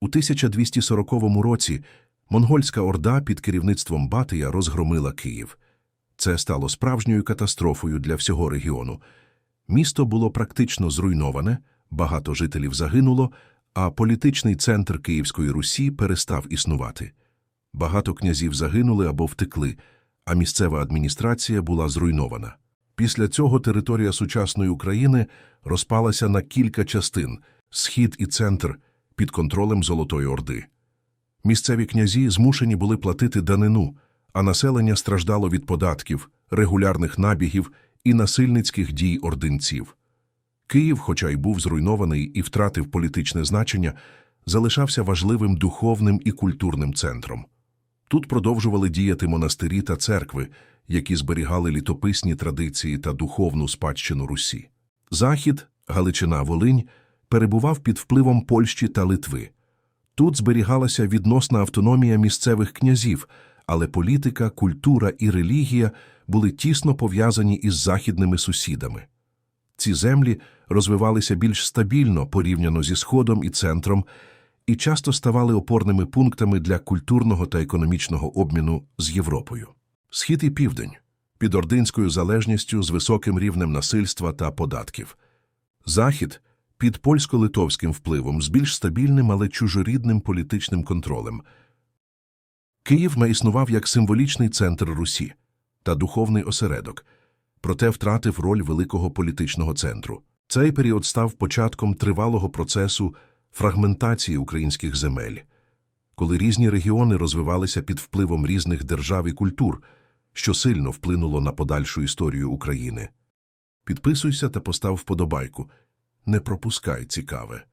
У 1240 році монгольська орда під керівництвом Батия розгромила Київ. Це стало справжньою катастрофою для всього регіону. Місто було практично зруйноване, багато жителів загинуло, а політичний центр Київської Русі перестав існувати. Багато князів загинули або втекли, а місцева адміністрація була зруйнована. Після цього територія сучасної України розпалася на кілька частин – схід і центр під контролем Золотої Орди. Місцеві князі змушені були платити данину, а населення страждало від податків, регулярних набігів і насильницьких дій ординців. Київ, хоча й був зруйнований і втратив політичне значення, залишався важливим духовним і культурним центром. Тут продовжували діяти монастирі та церкви, які зберігали літописні традиції та духовну спадщину Русі. Захід, Галичина Волинь, перебував під впливом Польщі та Литви. Тут зберігалася відносна автономія місцевих князів, але політика, культура і релігія були тісно пов'язані із західними сусідами. Ці землі розвивалися більш стабільно порівняно зі Сходом і центром і часто ставали опорними пунктами для культурного та економічного обміну з Європою. Схід і південь під ординською залежністю з високим рівнем насильства та податків. Захід під польсько-литовським впливом з більш стабільним, але чужорідним політичним контролем. Київ не існував як символічний центр Русі та духовний осередок, проте втратив роль великого політичного центру. Цей період став початком тривалого процесу фрагментації українських земель, коли різні регіони розвивалися під впливом різних держав і культур, що сильно вплинуло на подальшу історію України. Підписуйся та постав вподобайку. Не пропускай цікаве.